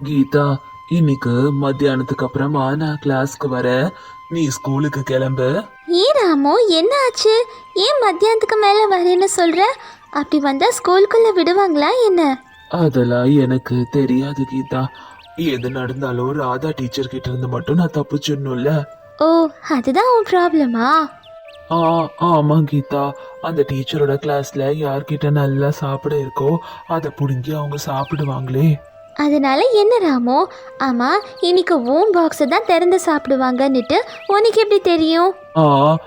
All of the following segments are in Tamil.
கீதா இன்னைக்கு மத்தியானத்துக்கு அப்புறமா நான் கிளாஸ்க்கு வரேன் நீ ஸ்கூலுக்கு கிளம்பு. ஏன் ராமு என்ன ஆச்சு? ஏன் மத்தியானத்துக்கு மேலே வரேன்னு சொல்கிற அப்படி வந்தால் ஸ்கூலுக்குள்ளே விடுவாங்களா என்ன? அதெல்லாம் எனக்கு தெரியாது கீதா. எது நடந்தாலும் ராதா டீச்சர் கிட்ட இருந்து மட்டும் நான் தப்பிச்சிடணும்ல. ஓ அதுதான் உன் ப்ராப்ளமா ஆ ஆமா கீதா. அந்த டீச்சரோட கிளாஸ்ல யார்கிட்ட நல்லா சாப்பிட இருக்கோ அதை புடுங்கி அவங்க சாப்பிடுவாங்களே. அதனால என்ன ராமு? ஆமாம் இன்னைக்கு ஓன் பாக்ஸை தான் திறந்து சாப்பிடுவாங்கன்னுட்டு உனக்கு எப்படி தெரியும்? ஆ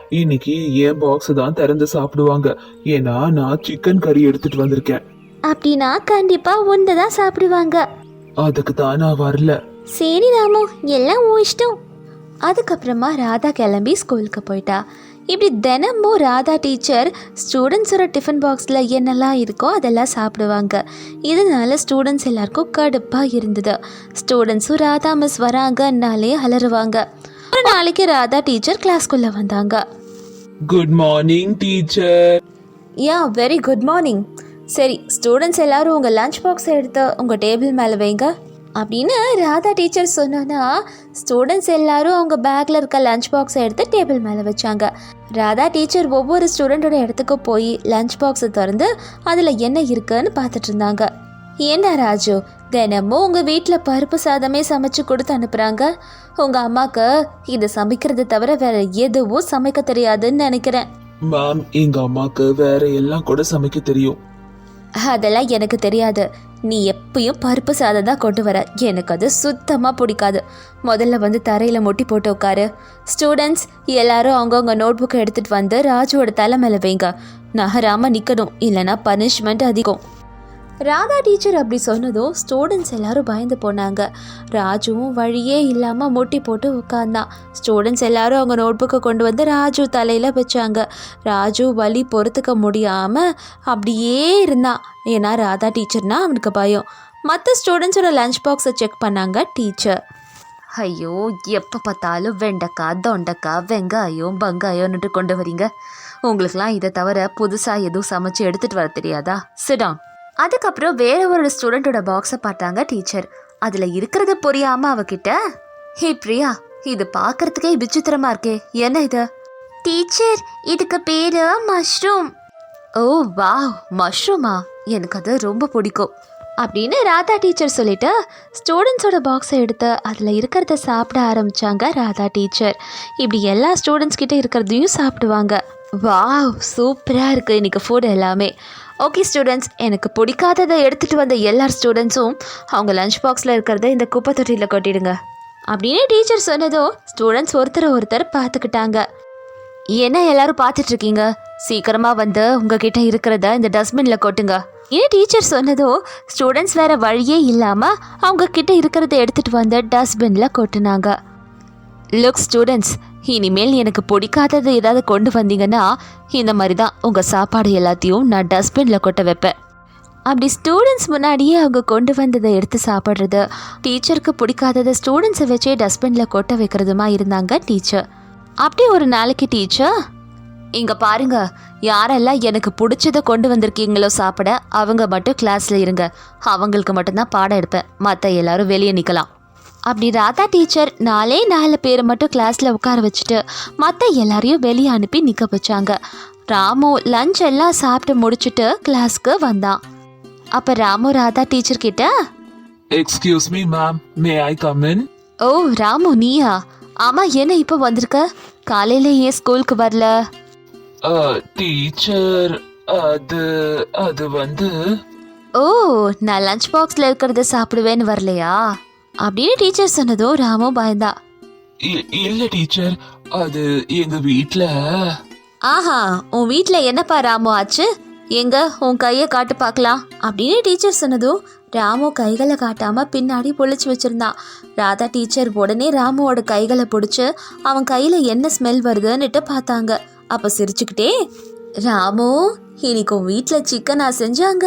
இன்னைக்கு என் பாக்ஸ் தான் திறந்து சாப்பிடுவாங்க. ஏன்னா நான் சிக்கன் கறி எடுத்துட்டு வந்திருக்கேன். அப்படின்னா கண்டிப்பாக ஒன்று தான் சாப்பிடுவாங்க. அதுக்கு தான் நான் வரல. சரி ராமு எல்லாம் உன் இஷ்டம். அதுக்கப்புறமா ராதா கிளம்பி ஸ்கூலுக்கு போயிட்டா. இப்படி தினமும் ராதா டீச்சர் ஸ்டூடெண்ட்ஸோட டிஃபன் பாக்ஸில் என்னெல்லாம் இருக்கோ அதெல்லாம் சாப்பிடுவாங்க. இதனால ஸ்டூடெண்ட்ஸ் எல்லாருக்கும் கடுப்பாக இருந்தது. ஸ்டூடெண்ட்ஸும் ராதா மிஸ் வராங்கன்னாலே அலறுவாங்க. ஒரு நாளைக்கு ராதா டீச்சர் கிளாஸ்க்குள்ளே வந்தாங்க. Good morning teacher yeah very good morning சரி ஸ்டூடெண்ட்ஸ் எல்லாரும் உங்கள் லஞ்ச் பாக்ஸை எடுத்து உங்கள் டேபிள் மேலே வைங்க. அப்படின்னு ராதா டீச்சர் சொன்னோன்னா ஸ்டூடெண்ட்ஸ் எல்லாரும் அவங்க பேக்கில் இருக்க லஞ்ச் பாக்ஸை எடுத்து டேபிள் மேலே வச்சாங்க. ராதா டீச்சர் ஒவ்வொரு ஸ்டூடெண்ட்டோட இடத்துக்கு போய் லஞ்ச் பாக்ஸை திறந்து அதில் என்ன இருக்குன்னு பார்த்துட்டு இருந்தாங்க. ஏண்டா ராஜு தினமும் உங்கள் வீட்டில் பருப்பு சாதமே சமைச்சு கொடுத்து அனுப்புகிறாங்க உங்கள் அம்மாவுக்கு இதை சமைக்கிறது தவிர வேற எதுவும் சமைக்க தெரியாதுன்னு நினைக்கிறேன். மேம் எங்க அம்மாக்கு வேற எல்லாம் கூட சமைக்க தெரியும். அதெல்லாம் எனக்கு தெரியாது. நீ எப்பயும் பருப்பு சாதம் தான் கொண்டு வர. எனக்கு அது சுத்தமாக பிடிக்காது. முதல்ல வந்து தரையில் முட்டி போட்டு உட்காரு. ஸ்டூடெண்ட்ஸ் எல்லாரும் அவங்கவுங்க நோட் புக்கை எடுத்துகிட்டு வந்து ராஜுவோட தலை மேலே வைங்க. நகராமல் நிற்கணும் இல்லைன்னா பனிஷ்மெண்ட் அதிகம். ராதா டீச்சர் அப்படி சொன்னதும் ஸ்டூடெண்ட்ஸ் எல்லாரும் பயந்து போனாங்க. ராஜுவும் வழியே இல்லாமல் முட்டி போட்டு உட்கார்ந்தான் ஸ்டூடெண்ட்ஸ் எல்லாரும் அவங்க நோட்புக்கை கொண்டு வந்து ராஜு தலையில் வச்சாங்க. ராஜு வலி பொறுத்துக்க முடியாமல் அப்படியே இருந்தான். ஏன்னா ராதா டீச்சர்னா அவனுக்கு பயம். மற்ற ஸ்டூடெண்ட்ஸோட லஞ்ச் பாக்ஸை செக் பண்ணாங்க டீச்சர். ஐயோ எப்போ பார்த்தாலும் வெண்டைக்காய் தொண்டைக்காய் வெங்காயம் பங்காயம்னுட்டு கொண்டு வரீங்க. உங்களுக்குலாம் இதை தவிர புதுசாக எதுவும் சமைச்சு எடுத்துகிட்டு வர தெரியாதா? சிடான் அதுக்கப்புறம் வேற ஒரு ஸ்டூடெண்ட்டோட பாக்ஸை பார்த்தாங்க டீச்சர் அதில் இருக்கிறத புரியாம அவகிட்ட ஹே பிரியா இது பார்க்கறதுக்கே விசித்திரமா இருக்கே. என்ன இது? டீச்சர் இதுக்கு பேரு மஷ்ரூம் ஓ வாவ் மஷ்ரூமா எனக்கு அது ரொம்ப பிடிக்கும். அப்படின்னு ராதா டீச்சர் சொல்லிட்டு ஸ்டூடெண்ட்ஸோட பாக்ஸை எடுத்து அதில் இருக்கிறத சாப்பிட ஆரம்பிச்சாங்க ராதா டீச்சர் இப்படி எல்லா ஸ்டூடெண்ட்ஸ் கிட்டே இருக்கிறதையும் சாப்பிடுவாங்க. வாவ் சூப்பராக இருக்குது இன்றைக்கி ஃபுட் எல்லாமே. ஓகே ஸ்டூடெண்ட்ஸ் எனக்கு பிடிக்காததை எடுத்துகிட்டு வந்த எல்லா ஸ்டூடெண்ட்ஸும் அவங்க லஞ்ச் பாக்ஸில் இருக்கிறத இந்த குப்பை தொட்டியில் கொட்டிடுங்க. அப்படின்னு டீச்சர் சொன்னதும் ஸ்டூடெண்ட்ஸ் ஒருத்தர் ஒருத்தர் பார்த்துக்கிட்டாங்க. என்ன எல்லாரும் பார்த்துட்ருக்கீங்க? சீக்கிரமாக வந்து உங்ககிட்ட இருக்கிறத இந்த டஸ்ட்பினில் கொட்டுங்க. ஏன் டீச்சர் சொன்னதோ ஸ்டூடெண்ட்ஸ் வேற வழியே இல்லாமல் அவங்க கிட்ட இருக்கிறத எடுத்துட்டு வந்து டஸ்ட்பினில் கொட்டினாங்க. லுக் ஸ்டூடெண்ட்ஸ் இனிமேல் எனக்கு பிடிக்காதது ஏதாவது கொண்டு வந்தீங்கன்னா இந்த மாதிரி தான் உங்கள் சாப்பாடு எல்லாத்தையும் நான் டஸ்ட்பினில் கொட்ட வைப்பேன். அப்படி ஸ்டூடெண்ட்ஸ் முன்னாடியே அவங்க கொண்டு வந்ததை எடுத்து சாப்பிட்றது டீச்சருக்கு பிடிக்காததை ஸ்டூடெண்ட்ஸை வச்சே டஸ்ட்பினில் கொட்ட வைக்கிறதுமா இருந்தாங்க டீச்சர் அப்படி ஒரு நாளைக்கு டீச்சர் இங்கே பாருங்க யாரெல்லாம் எனக்கு பிடிச்சதை கொண்டு வந்திருக்கீங்களோ சாப்பிட அவங்க மட்டும் கிளாஸில் இருங்க. அவங்களுக்கு மட்டும்தான் பாடம் எடுப்பேன். மற்ற எல்லாரும் வெளியே நிற்கலாம் அப்படி ராதா டீச்சர் நாலே நாலு பேரை மட்டும் கிளாஸில் உட்கார வச்சுட்டு மற்ற எல்லாரையும் வெளியே அனுப்பி நிற்க வச்சாங்க. ராமு லஞ்ச் எல்லாம் சாப்பிட்டு முடிச்சுட்டு கிளாஸ்க்கு வந்தான். அப்போ ராமு ராதா டீச்சர் கிட்ட excuse me ma'am may I come in oh Ramu நீயா? ஆமாம் என்ன இப்போ வந்திருக்க? காலையில ஏன் ஸ்கூலுக்கு வரல? டீச்சர் அது அது வந்து ஓ நான் லஞ்ச் பாக்ஸில் இருக்கிறத சாப்பிடுவேன்னு வரலையா? அப்படின்னு டீச்சர் சொன்னதும் ராமு பயந்தா. இல்ல டீச்சர் அது எங்க வீட்ல. ஆஹா உன் வீட்டில் என்னப்பா ராமு ஆச்சு? எங்க உன் கையை காட்டு பார்க்கலாம். அப்படின்னு டீச்சர் சொன்னதும் ராமு கைகளை காட்டாம பின்னாடி பொழிச்சு வச்சிருந்தான் ராதா டீச்சர் உடனே ராமுவோட கைகளை பிடிச்சி அவன் கையில என்ன ஸ்மெல் வருதுன்னுட்டு பார்த்தாங்க. அப்ப சிரிச்சுக்கிட்டே ராமு இன்னைக்கு உன் வீட்டில் சிக்கனா செஞ்சாங்க.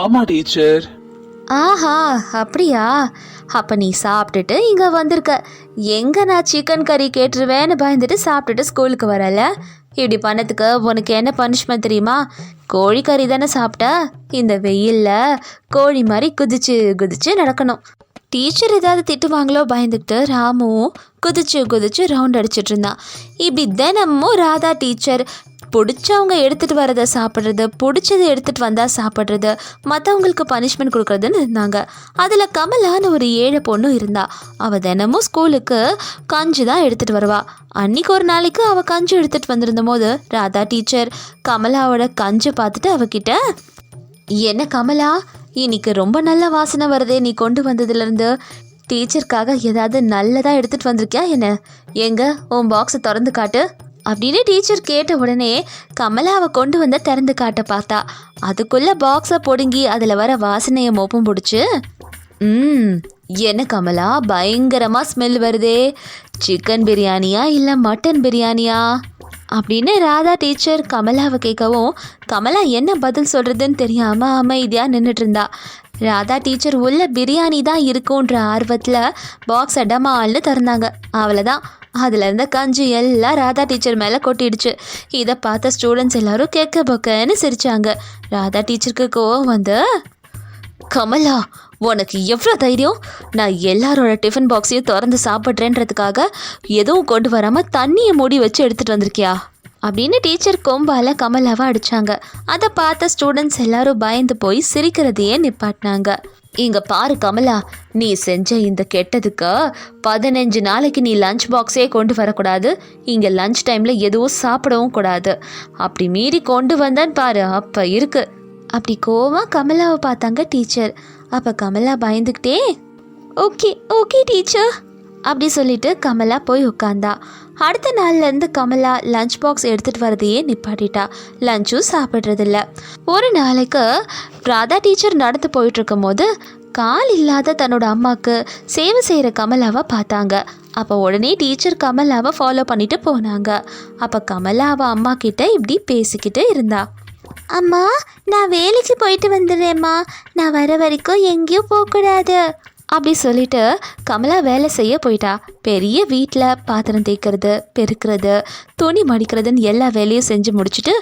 ஆமா டீச்சர் ஆஹா அப்படியா? அப்போ நீ சாப்பிட்டுட்டு இங்கே வந்திருக்க. எங்கே நான் சிக்கன் கறி கேட்டுருவேன்னு பயந்துட்டு சாப்பிட்டுட்டு ஸ்கூலுக்கு வரல? இப்படி பண்ணதுக்கு உனக்கு என்ன பனிஷ்மெண்ட் தெரியுமா? கோழிக்கறி தானே சாப்பிட்ட? இந்த வெயிலில் கோழி மாதிரி குதிச்சு குதிச்சு நடக்கணும். டீச்சர் ஏதாவது திட்டுவாங்களோ பயந்துக்கிட்டு ராமுவும் குதிச்சு குதிச்சு ரவுண்ட் அடிச்சிட்டு இருந்தான். இப்படி தினமும் ராதா டீச்சர் பிடிச்சவங்க எடுத்துகிட்டு வரதை சாப்பிட்றது பிடிச்சதை எடுத்துகிட்டு வந்தால் சாப்பிட்றது மற்றவங்களுக்கு பனிஷ்மெண்ட் கொடுக்குறதுன்னு இருந்தாங்க. அதில் கமலான்னு ஒரு ஏழை பொண்ணும் இருந்தா. அவள் தினமும் ஸ்கூலுக்கு கஞ்சி தான் எடுத்துகிட்டு வருவா. அன்னைக்கு ஒரு நாளைக்கு அவள் கஞ்சி எடுத்துகிட்டு வந்திருந்த போது ராதா டீச்சர் கமலாவோட கஞ்சி பார்த்துட்டு அவகிட்ட என்ன கமலா இன்னைக்கு ரொம்ப நல்ல வாசனை வருதே நீ கொண்டு வந்ததுலேருந்து. டீச்சருக்காக ஏதாவது நல்லதாக எடுத்துகிட்டு வந்திருக்கியா என்ன? எங்க? உன் பாக்ஸை திறந்து காட்டு. அப்படின்னு டீச்சர் கேட்ட உடனே கமலாவை கொண்டு வந்த திறந்து காட்ட பார்த்தா. அதுக்குள்ள பாக்ஸை பொடுங்கி அதில் வர வாசனையை மோப்பம் பிடிச்சி ம் என்ன கமலா பயங்கரமாக ஸ்மெல் வருதே. சிக்கன் பிரியாணியா இல்லை மட்டன் பிரியாணியா? அப்படின்னு ராதா டீச்சர் கமலாவை கேட்கவும் கமலா என்ன பதில் சொல்கிறதுன்னு தெரியாமல் அமைதியாக நின்றுட்டு இருந்தா. ராதா டீச்சர் உள்ள பிரியாணி தான் இருக்குன்ற ஆர்வத்தில் பாக்ஸ் அடமால்னு திறந்தாங்க. அவ்வளோதான் அதில் இருந்த கஞ்சி எல்லாம் ராதா டீச்சர் மேலே கொட்டிடுச்சு. இதை பார்த்த ஸ்டூடெண்ட்ஸ் எல்லாரும் கேட்க பொக்கன்னு சிரிச்சாங்க. ராதா டீச்சருக்கு கோவம் வந்து கமலா உனக்கு எவ்வளோ தைரியம்? நான் எல்லாரோட டிஃபன் பாக்ஸையும் திறந்து சாப்பிட்றேன்றதுக்காக எதுவும் கொண்டு வராமல் தண்ணியை மூடி வச்சு எடுத்துகிட்டு வந்திருக்கியா? அப்படின்னு டீச்சர் கொம்பால கமலாவை அடித்தாங்க அதை பார்த்த ஸ்டூடெண்ட்ஸ் எல்லாரும் பயந்து போய் சிரிக்கிறதையே நிப்பாட்டினாங்க. இங்க பாரு கமலா நீ செஞ்ச இந்த கெட்டதுக்கு பதினஞ்சு நாளைக்கு நீ லஞ்ச் பாக்ஸே கொண்டு வரக்கூடாது. இங்கே லஞ்ச் டைமில் எதுவும் சாப்பிடவும் கூடாது. அப்படி மீறி கொண்டு வந்தேன்னு பாரு அப்போ இருக்கு. அப்படி கோவம் கமலாவை பார்த்தாங்க டீச்சர் அப்போ கமலா பயந்துக்கிட்டே ஓகே ஓகே டீச்சர் அப்படி சொல்லிட்டு கமலா போய் உட்காந்தா. அடுத்த நாள்லேருந்து கமலா லஞ்ச் பாக்ஸ் எடுத்துகிட்டு வரதையே நிப்பாட்டிட்டா. லஞ்சும் சாப்பிட்றதில்ல. ஒரு நாளைக்கு ராதா டீச்சர் நடந்து போயிட்டுருக்கும் போது கால் இல்லாத தன்னோட அம்மாவுக்கு சேவை செய்கிற கமலாவை பார்த்தாங்க. அப்போ உடனே டீச்சர் கமலாவை ஃபாலோ பண்ணிட்டு போனாங்க. அப்போ கமலாவை அம்மா கிட்ட இப்படி பேசிக்கிட்டு இருந்தா. அம்மா நான் வேலைக்கு போயிட்டு வந்துடுறேம்மா. நான் வர வரைக்கும் எங்கேயும் போகக்கூடாது. அப்படி சொல்லிட்டு கமலா வேலை செய்ய போயிட்டா. பெரிய வீட்டில் பாத்திரம் தேய்க்கிறது பெருக்கிறது துணி மடிக்கிறதுன்னு எல்லா வேலையும் செஞ்சு முடிச்சுட்டு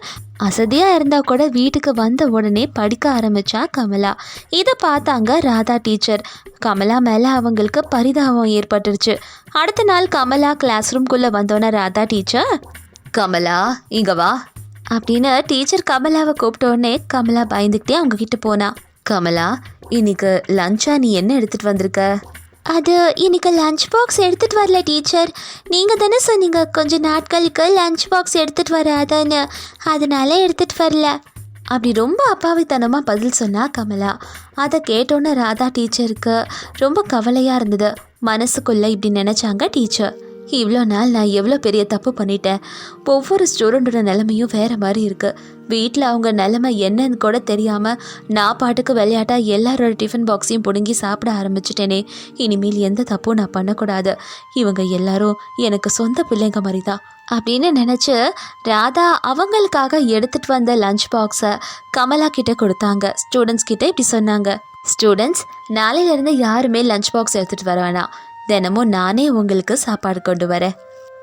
அசதியாக இருந்தால் கூட வீட்டுக்கு வந்த உடனே படிக்க ஆரம்பிச்சா கமலா. இதை பார்த்தாங்க ராதா டீச்சர். கமலா மேலே அவங்களுக்கு பரிதாபம் ஏற்பட்டுருச்சு. அடுத்த நாள் கமலா கிளாஸ் ரூம்குள்ளே வந்தோன்னே ராதா டீச்சர் கமலா இங்க வா. அப்படின்னு டீச்சர் கமலாவை கூப்பிட்ட உடனே கமலா பயந்துக்கிட்டே அவங்க கிட்ட போனா. கமலா இன்னைக்கு லஞ்சா நீ என்ன எடுத்துட்டு வந்திருக்க? அது இன்னைக்கு லஞ்ச் பாக்ஸ் எடுத்துட்டு வரல டீச்சர் நீங்கள் தானே சொன்னீங்க கொஞ்ச நாட்களுக்கு லஞ்ச் பாக்ஸ் எடுத்துகிட்டு வராதன்னு. அதனால எடுத்துகிட்டு வரல. அப்படி ரொம்ப அப்பாவித்தனமாக பதில் சொன்னா கமலா. அதை கேட்டோன்னே ராதா டீச்சருக்கு ரொம்ப கவலையாக இருந்தது. மனசுக்குள்ளே இப்படி நினச்சாங்க டீச்சர். இவ்வளோ நாள் நான் எவ்வளோ பெரிய தப்பு பண்ணிட்டேன். ஒவ்வொரு ஸ்டூடெண்ட்டோட நிலமையும் வேறு மாதிரி இருக்குது வீட்டில் அவங்க நிலமை என்னன்னு கூட தெரியாமல் நான் பாட்டுக்கு விளையாட்டா எல்லாரோட டிஃபன் பாக்ஸையும் பிடுங்கி சாப்பிட ஆரம்பிச்சிட்டேனே. இனிமேல் எந்த தப்பும் நான் பண்ணக்கூடாது. இவங்க எல்லாரும் எனக்கு சொந்த பிள்ளைங்க மாதிரி தான் அப்படின்னு நினச்சி ராதா அவங்களுக்காக எடுத்துகிட்டு வந்த லஞ்ச் பாக்ஸை கமலா கிட்டே கொடுத்தாங்க. ஸ்டூடெண்ட்ஸ் கிட்டே இப்படி சொன்னாங்க. ஸ்டூடெண்ட்ஸ் நாளையிலேருந்து யாருமே லஞ்ச் பாக்ஸ் எடுத்துகிட்டு வர வேணாம். தினமும் நானே உங்களுக்கு சாப்பாடு கொண்டு வரேன்.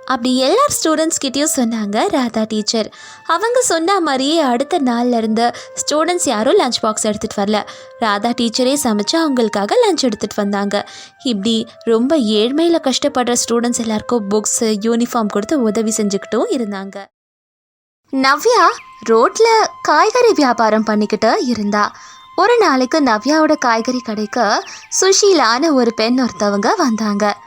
அப்படி எல்லா ஸ்டூடெண்ட்ஸ்கிட்டேயும் சொன்னாங்க ராதா டீச்சர் அவங்க சொன்ன மாதிரியே அடுத்த நாள்லேருந்து ஸ்டூடெண்ட்ஸ் யாரும் லஞ்ச் பாக்ஸ் எடுத்துகிட்டு வரல. ராதா டீச்சரே சமைச்சு அவங்களுக்காக லஞ்ச் எடுத்துகிட்டு வந்தாங்க. இப்படி ரொம்ப ஏழ்மையில் கஷ்டப்படுற ஸ்டூடெண்ட்ஸ் எல்லாருக்கும் புக்ஸு யூனிஃபார்ம் கொடுத்து உதவி செஞ்சுக்கிட்டும் இருந்தாங்க. நவ்யா ரோட்டில் காய்கறி வியாபாரம் பண்ணிக்கிட்டு இருந்தா. ஒரு நாளைக்கு நவ்யாவோட காய்கறி கடைக்கு சுஷீலான ஒரு பெண் ஒருத்தவங்க வந்தாங்க.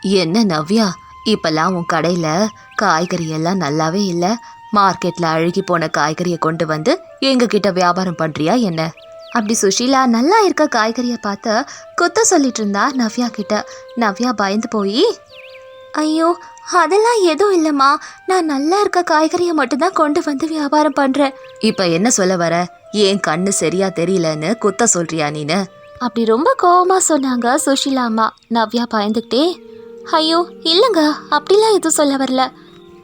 என்ன நவ்யா? இப்பெல்லாம் உன் கடையில் காய்கறி எல்லாம் நல்லாவே இல்லை. மார்க்கெட்டில் அழுகி போன காய்கறியை கொண்டு வந்து எங்ககிட்ட வியாபாரம் பண்றியா என்ன? அப்படி சுஷீலா நல்லா இருக்க காய்கறியை பார்த்து குத்த சொல்லிட்டு இருந்தா நவ்யா கிட்ட. நவ்யா பயந்து போய் ஐயோ அதெல்லாம் எதுவும் இல்லைம்மா. நான் நல்லா இருக்க காய்கறியை மட்டும்தான் கொண்டு வந்து வியாபாரம் பண்ணுறேன் இப்போ என்ன சொல்ல வர? ஏன் கண்ணு சரியா தெரியலன்னு குத்த சொல்றியா நீனு? அப்படி ரொம்ப கோபமாக சொன்னாங்க சுஷீலா அம்மா. நவ்யா பயந்துக்கிட்டே ஐயோ இல்லைங்க. அப்படிலாம் எதுவும் சொல்ல வரல.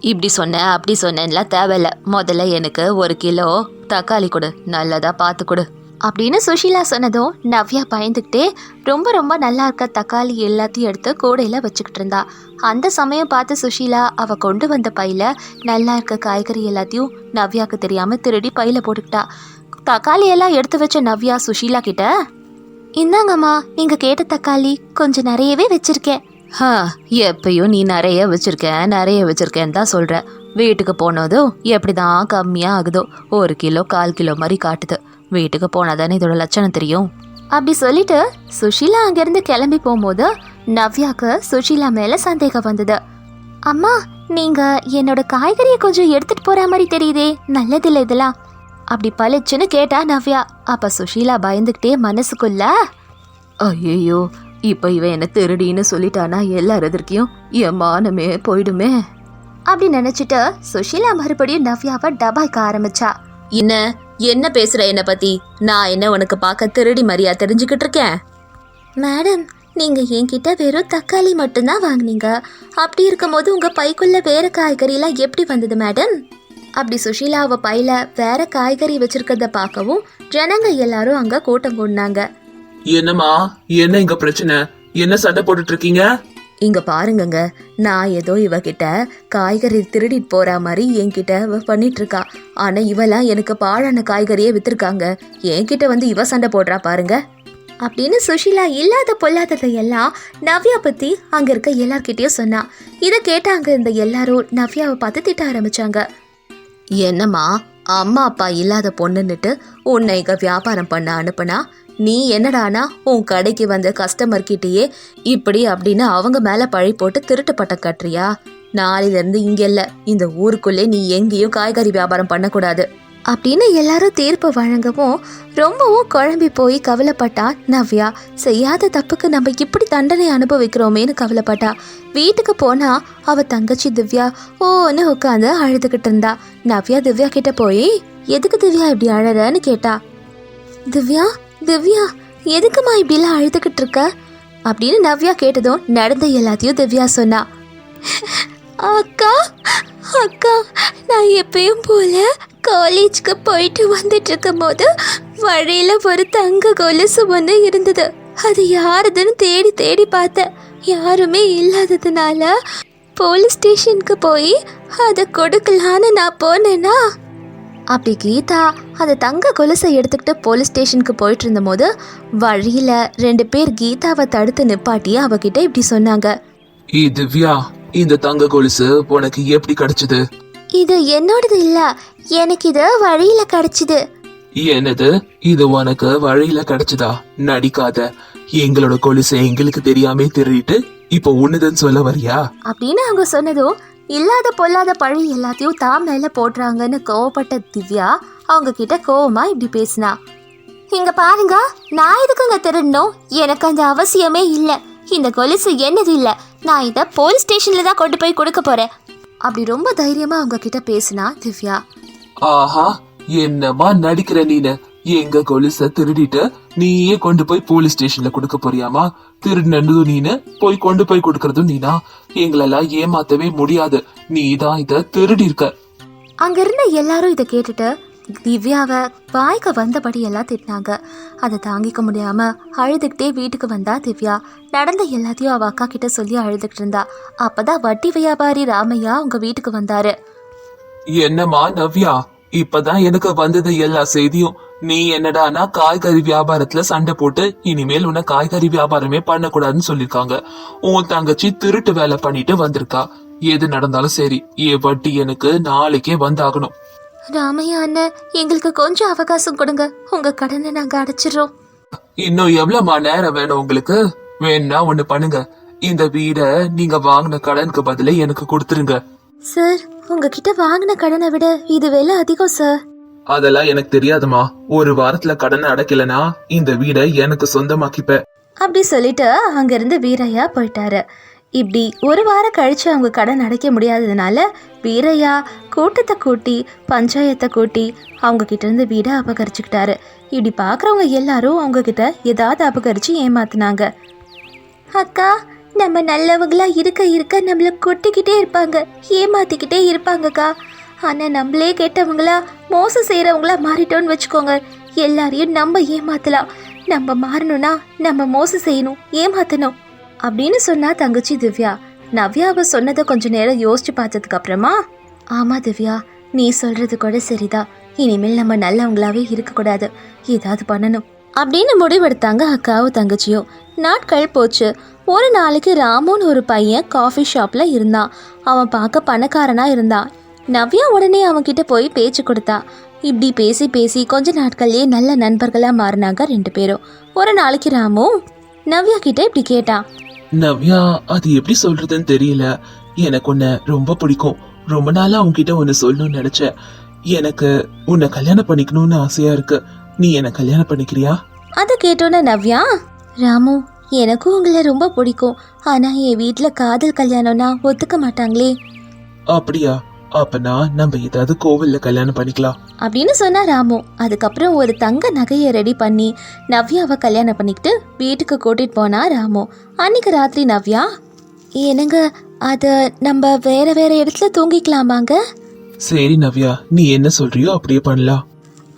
இப்படி சொன்னேன் அப்படி சொன்னேன்லாம் தேவையில்ல. முதல்ல எனக்கு ஒரு கிலோ தக்காளி கொடு. நல்லதா பார்த்து கொடு. அப்படின்னு சுஷீலா சொன்னதும் நவ்யா பயந்துக்கிட்டே ரொம்ப ரொம்ப நல்லா இருக்க தக்காளி எல்லாத்தையும் எடுத்து கூடையில் வச்சுக்கிட்டு இருந்தா. அந்த சமயம் பார்த்து சுஷீலா அவ கொண்டு வந்த பையில நல்லா இருக்க காய்கறி எல்லாத்தையும் நவ்யாக்கு தெரியாம திருடி பையில போட்டுக்கிட்டா. தக்காளி எல்லாம் எடுத்து வச்ச நவ்யா சுஷீலா கிட்ட இந்தாங்கம்மா நீங்க கேட்ட தக்காளி கொஞ்சம் நிறையவே வச்சிருக்கேன். ஹா எப்பயும் நீ நிறைய வச்சிருக்க நிறைய வச்சிருக்கேன்னு தான் சொல்ற. வீட்டுக்கு போனதும் எப்படி தான் கம்மியாக ஆகுதோ ஒரு கிலோ கால் கிலோ மாதிரி காட்டுது. வீட்டுக்கு போனால் தானே இதோட லட்சணம் தெரியும்? அப்படி சொல்லிட்டு சுஷீலா அங்கேருந்து கிளம்பி போகும்போது நவ்யாக்கு சுஷீலா மேலே சந்தேகம் வந்தது. அம்மா நீங்க என்னோட காய்கறியை கொஞ்சம் எடுத்துட்டு போற மாதிரி தெரியுதே நல்லதில்லை இதெல்லாம். அப்படி பளிச்சுன்னு கேட்டா நவ்யா. அப்ப சுஷீலா பயந்துக்கிட்டே மனசுக்குள்ள ஐயோ இப்ப இவன் என்ன திருடின்னு சொல்லிட்டானா எல்லார் எதிர்க்கையும் என் மானமே போயிடுமே. அப்படி நினைச்சிட்டு சுஷீலா மறுபடியும் நவ்யாவை டபாய்க்க ஆரம்பிச்சா. என்ன என்ன பேசுற என்ன பத்தி? நான் என்ன உனக்கு பார்க்க திருடி மாதிரியா தெரிஞ்சுக்கிட்டு இருக்கேன்? மேடம் நீங்க என்கிட்ட வெறும் தக்காளி மட்டும்தான் வாங்குனீங்க. அப்படி இருக்கும்போது உங்க பைக்குள்ள வேற காய்கறிலாம் எப்படி வந்தது மேடம்? அப்படி சுஷீலா அவ பையில வேற காய்கறி வச்சிருக்கிறத பார்க்கவும் ஜனங்க எல்லாரும் அங்க கூட்டம் கூடினாங்க. என்னம்மா? என்ன இங்க பிரச்சனை? என்ன சண்டை போட்டுட்டு இருக்கீங்க இங்க பாருங்கங்க. நான் ஏதோ இவகிட்ட காய்கறி திருடிட்டு போற மாதிரி என்கிட்ட இவ பண்ணிட்டு இருக்கா ஆனா இவெல்லாம் எனக்கு பாழான காய்கறியே வித்திருக்காங்க. என்கிட்ட வந்து இவ சண்டை போடுறா பாருங்க. அப்படின்னு சுஷிலா இல்லாத பொல்லாததை எல்லாம் நவ்யா பத்தி அங்க இருக்க எல்லார்கிட்டயும் சொன்னா. இதை கேட்டாங்க இந்த எல்லாரும் நவ்யாவை பார்த்து திட்ட ஆரம்பிச்சாங்க. என்னம்மா அம்மா அப்பா இல்லாத பொண்ணுன்னுட்டு உன்னை இங்க வியாபாரம் பண்ண அனுப்புனா நீ என்னடானா உன் கடைக்கு வந்த கஸ்டமர் கிட்டேயே இப்படி அப்படின்னு அவங்க மேல பழி போட்டு திருட்டு பட்டம் கட்டுறியா? நாளையில இருந்து இங்க இந்த ஊருக்குள்ளே நீ எங்கேயும் காய்கறி வியாபாரம் பண்ணக்கூடாது. அப்படின்னு எல்லாரும் தீர்ப்பு வழங்கவும் ரொம்பவும் குழம்பி போய் கவலைப்பட்டா நவ்யா. செய்யாத தப்புக்கு நம்ம இப்படி தண்டனை அனுபவிக்கிறோமேன்னு கவலைப்பட்டா. வீட்டுக்கு போனா அவ தங்கச்சி திவ்யா ஓன்னு உட்காந்து அழுதுகிட்டு இருந்தா. நவ்யா திவ்யா கிட்ட போய் எதுக்கு திவ்யா இப்படி அழறன்னு கேட்டா. திவ்யா திவ்யா எதுக்குமா இப்படிலாம் அழுதுகிட்டு இருக்க? அப்படின்னு நவ்யா கேட்டதும் நடந்த எல்லாத்தையும் திவ்யா சொன்னா. அக்கா அக்கா நான் எப்பயும் போல காலேஜ்க்கு போயிட்டு வந்துட்டு இருக்கும் போது வழியில ஒரு தங்க கொலுசு ஒன்று இருந்தது. அது யாருதுன்னு தேடி தேடி பார்த்தேன். யாருமே இல்லாததுனால போலீஸ் ஸ்டேஷனுக்கு போய் அதை கொடுக்கலான்னு நான் போனேன்னா அப்படி கீதா அந்த தங்க கொலுசை எடுத்துக்கிட்டு போலீஸ் ஸ்டேஷனுக்கு போயிட்டு இருந்தபோது வழியில ரெண்டு பேர் கீதாவை தடுத்து நிப்பாட்டி அவகிட்ட இப்படி சொன்னாங்க. ஏ திவ்யா இந்த தங்க கொலுசு உனக்கு எப்படி கிடைச்சது? இது என்னோடது இல்ல எனக்கு இது வழியில கிடைச்சது. என்னது? இது உனக்கு வழியில கிடைச்சதா? நடிக்காத எங்களோட கொலுசை எங்களுக்கு தெரியாமே திருடிட்டு இப்போ உன்னுதுன்னு சொல்ல வரியா? அப்படின்னு அவங்க சொன்னதும் இல்லாத பொல்லாத பழி எல்லாத்தையும் தான் மேல போடுறாங்கன்னு கோவப்பட்ட திவ்யா அவங்க கிட்ட கோவமா இப்படி பேசினா. இங்க பாருங்க நான் எதுக்குங்க திருடணும்? எனக்கு அந்த அவசியமே இல்ல. இந்த கொலுசு என்னது இல்ல? நான் இதை போலீஸ் ஸ்டேஷன்ல தான் கொண்டு போய் கொடுக்க போறேன். அப்படி ரொம்ப தைரியமா அவங்க கிட்ட பேசினா திவ்யா. ஆஹா என்னமா நடிக்கிற நீனு? எங்க கொலுச திருடிட்டு நீயே கொண்டு போய் போலீஸ் ஸ்டேஷன்ல கொடுக்க போறியாமா? திருடினதும் நீனு போய் கொண்டு போய் கொடுக்கறதும் நீனா? எங்களெல்லாம் ஏமாத்தவே முடியாது. நீ தான் இத திருடி இருக்க அங்க இருந்த எல்லாரும் இதை கேட்டுட்டு திவ்யாவை வாய்க்கு வந்தபடி எல்லாம் திட்டினாங்க. அதை தாங்கிக்க முடியாம அழுதுகிட்டே வீட்டுக்கு வந்தா திவ்யா. நடந்த எல்லாத்தையும் அவ அக்கா கிட்ட சொல்லி அழுதுகிட்டு இருந்தா. அப்பதான் வட்டி வியாபாரி ராமையா அவங்க வீட்டுக்கு வந்தாரு. என்னமா நவ்யா? இப்பதான் எனக்கு வந்தது எல்லா செய்தியும். நீ என்னடானா காய்கறி வியாபாரத்துல சண்டை போட்டு இனிமேல் உன்னை காய்கறி வியாபாரமே பண்ணக்கூடாதுன்னு சொல்லிருக்காங்க. உன் தங்கச்சி திருட்டு வேலை பண்ணிட்டு வந்திருக்கா. எது நடந்தாலும் சரி என் வட்டி எனக்கு நாளைக்கே வந்தாகணும். ராமையா அண்ணன் எங்களுக்கு கொஞ்சம் அவகாசம் கொடுங்க. உங்க கடனை நாங்க அடைச்சிடுறோம். இன்னும் எவ்வளவுமா நேரம் வேணும் உங்களுக்கு? வேணா ஒண்ணு பண்ணுங்க. இந்த வீட நீங்க வாங்கின கடனுக்கு பதிலா எனக்கு கொடுத்துருங்க. சார் உங்ககிட்ட வாங்கின கடனை விட இது விலை அதிகம் சார். அதெல்லாம் எனக்கு தெரியாதுமா. ஒரு வாரத்துல கடனை அடைக்கலனா இந்த வீடை எனக்கு சொந்தமாக்கிப்ப. அப்படி சொல்லிட்டு அங்கிருந்து வீரையா போயிட்டாரு. இப்படி ஒரு வாரம் கழிச்சு அவங்க கடன் அடைக்க முடியாததுனால வீரையா கூட்டத்தை கூட்டி பஞ்சாயத்தை கூட்டி அவங்க கிட்ட இருந்து வீடை அபகரிச்சுக்கிட்டாரு. இப்படி பார்க்குறவங்க எல்லாரும் அவங்க கிட்ட ஏதாவது அபகரிச்சு ஏமாத்தினாங்க. அக்கா நம்ம நல்லவங்களா இருக்க இருக்க நம்மள கொட்டிக்கிட்டே இருப்பாங்க. ஏமாத்திக்கிட்டே இருப்பாங்கக்கா. ஆனால் நம்மளே கெட்டவங்களா மோசம் செய்கிறவங்களா மாறிட்டோன்னு வச்சுக்கோங்க. எல்லாரையும் நம்ம ஏமாத்தலாம். நம்ம மாறணும்னா நம்ம மோசம் செய்யணும் ஏமாத்தணும் அப்படின்னு சொன்னா தங்கச்சி திவ்யா. நவ்யாவை சொன்னதை கொஞ்ச நேரம் யோசிச்சு பார்த்ததுக்கு அப்புறமா ஆமா திவ்யா நீ சொல்றது கூட சரிதான் இனிமேல் நம்ம நல்லவங்களாவே இருக்கக்கூடாது. ஏதாவது பண்ணணும். அப்படின்னு முடிவெடுத்தாங்க அக்காவும் தங்கச்சியும். நாட்கள் போச்சு. ஒரு நாளைக்கு ராமுன்னு ஒரு பையன் காஃபி ஷாப்ல இருந்தான். அவன் பார்க்க பணக்காரனா இருந்தான். நவ்யா உடனே அவன்கிட்ட போய் பேச்சு கொடுத்தா. இப்படி பேசி பேசி கொஞ்ச நாட்கள்லயே நல்ல நண்பர்களா மாறினாங்க ரெண்டு பேரும். ஒரு நாளைக்கு ராமு நவ்யா கிட்ட இப்படி கேட்டான் நவ்யா அது எப்படி சொல்றதுன்னு தெரியல. எனக்கு உன்னை ரொம்ப பிடிக்கும். ரொம்ப நாளா உன்கிட்ட ஒன்னு சொல்லணும்னு நினைச்சேன். எனக்கு உன்னை கல்யாணம் பண்ணிக்கணும்னு ஆசையா இருக்கு. நீ என்ன கல்யாணம் பண்ணிக்கிறியா? அதை கேட்டோன்னே நவ்யா ராமு எனக்கும் உங்களை ரொம்ப பிடிக்கும். ஆனா என் வீட்டில் காதல் கல்யாணம்னா ஒத்துக்க மாட்டாங்களே. அப்படியா? அப்பனா நம்ம ஏதாவது கோவில்ல கல்யாணம் பண்ணிக்கலாம். அப்படின்னு சொன்னா ராமு. அதுக்கப்புறம் ஒரு தங்க நகையை ரெடி பண்ணி நவ்யாவை கல்யாணம் பண்ணிக்கிட்டு வீட்டுக்கு கூட்டிட்டு போனா ராமு. அன்னைக்கு ராத்திரி நவ்யா என்னங்க அதை நம்ம வேற வேற இடத்துல தூங்கிக்கலாமாங்க? சரி நவ்யா நீ என்ன சொல்றியோ அப்படியே பண்ணலாம்.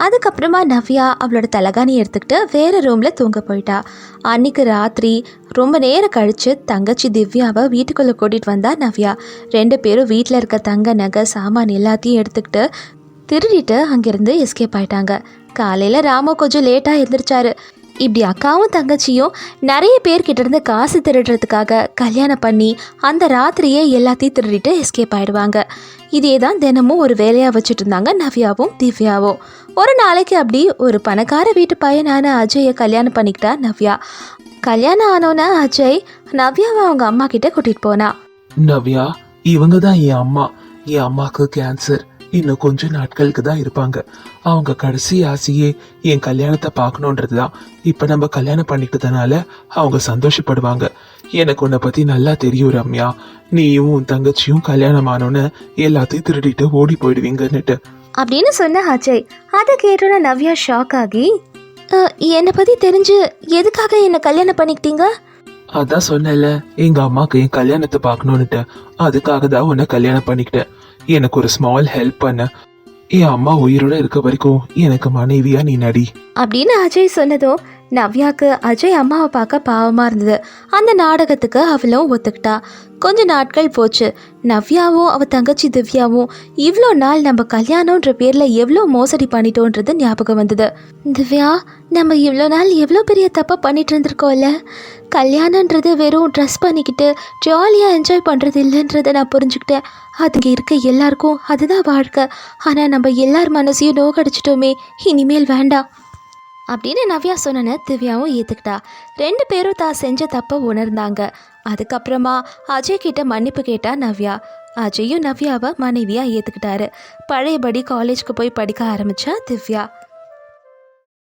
அதுக்கப்புறமா நவ்யா அவளோட தலகாணி எடுத்துக்கிட்டு வேறு ரூமில் தூங்க போயிட்டா. அன்னைக்கு ராத்திரி ரொம்ப நேரம் கழித்து தங்கச்சி திவ்யாவை வீட்டுக்குள்ளே கூட்டிகிட்டு வந்தா நவ்யா. ரெண்டு பேரும் வீட்டில் இருக்க தங்க நகை சாமான் எல்லாத்தையும் எடுத்துக்கிட்டு திருடிட்டு அங்கேருந்து எஸ்கேப் ஆயிட்டாங்க. காலையில் ராமு கொஞ்சம் லேட்டாக எழுந்திரிச்சாரு இப்படி அக்காவும் தங்கச்சியும் நிறைய பேர்கிட்ட இருந்து காசு திருடுறதுக்காக கல்யாணம் பண்ணி அந்த ராத்திரியே எல்லாத்தையும் திருடிட்டு எஸ்கேப் ஆயிடுவாங்க. இதே தான் தினமும் ஒரு வேலையாக வச்சுட்டு இருந்தாங்க நவ்யாவும் திவ்யாவும். ஒரு நாளைக்கு அப்படி ஒரு பணக்கார வீட்டு பையனான அஜயை கல்யாணம் பண்ணிக்கிட்டா நவ்யா. கல்யாணம் ஆனோன்னா அஜய் நவ்யாவை அவங்க அம்மா கிட்ட கூட்டிட்டு போனா. நவ்யா இவங்க தான் என் அம்மா. என் அம்மாக்கு கேன்சர் இன்னும் கொஞ்ச நாட்களுக்கு தான் இருப்பாங்க. அவங்க கடைசி ஆசையே என் கல்யாணத்தை பார்க்கணுன்றது தான் இப்ப நம்ம கல்யாணம் பண்ணிக்கிட்டதுனால அவங்க சந்தோஷப்படுவாங்க. எனக்கு உன்னை பத்தி நல்லா தெரியும் ரம்யா. நீயும் உன் தங்கச்சியும் கல்யாணம் ஆனோன்னு எல்லாத்தையும் திருடிட்டு ஓடி போயிடுவீங்கன்னுட்டு. அப்படின்னு சொன்ன அஜய். அதை கேட்டோன்னா நவ்யா ஷாக் ஆகி "அஹ், என்னை பற்றி தெரிஞ்சு எதுக்காக என்னை கல்யாணம் பண்ணிக்கிட்டீங்க? அதான் சொன்னேன்ல எங்க அம்மாக்கு என் கல்யாணத்தை பார்க்கணுன்னுட்டு. அதுக்காக தான் உன்னை கல்யாணம் பண்ணிக்கிட்டேன். எனக்கு ஒரு ஸ்மால் ஹெல்ப் பண்ண. என் அம்மா உயிரோட இருக்க வரைக்கும் எனக்கு மனைவியா நீ நடி. அப்படின்னு அஜய் சொன்னதும் நவ்யாக்கு அஜய் அம்மாவை பார்க்க பாவமாக இருந்தது. அந்த நாடகத்துக்கு அவளும் ஒத்துக்கிட்டா. கொஞ்ச நாட்கள் போச்சு. நவ்யாவும் அவள் தங்கச்சி திவ்யாவும் இவ்வளோ நாள் நம்ம கல்யாணம்ன்ற பேரில் எவ்வளோ மோசடி பண்ணிட்டோன்றது ஞாபகம் வந்தது. திவ்யா நம்ம இவ்வளோ நாள் எவ்வளோ பெரிய தப்பாக பண்ணிட்டு இருந்திருக்கோம்ல? கல்யாணன்றது வெறும் ட்ரெஸ் பண்ணிக்கிட்டு ஜாலியாக என்ஜாய் பண்ணுறது இல்லைன்றதை நான் புரிஞ்சுக்கிட்டேன். அதுங்க இருக்க எல்லாருக்கும் அதுதான் வாழ்க்கை. ஆனால் நம்ம எல்லார் மனசையும் நோக்கடிச்சிட்டோமே இனிமேல் வேண்டாம். அப்படின்னு நவ்யா சொன்னனை திவ்யாவும் ஏற்றுக்கிட்டா ரெண்டு பேரும் தான் செஞ்ச தப்பை உணர்ந்தாங்க. அதுக்கப்புறமா அஜய் கிட்ட மன்னிப்பு கேட்டா நவ்யா. அஜயும் நவ்யாவை மனைவியாக ஏற்றுக்கிட்டாரு பழையபடி காலேஜ்க்கு போய் படிக்க ஆரம்பித்தா திவ்யா.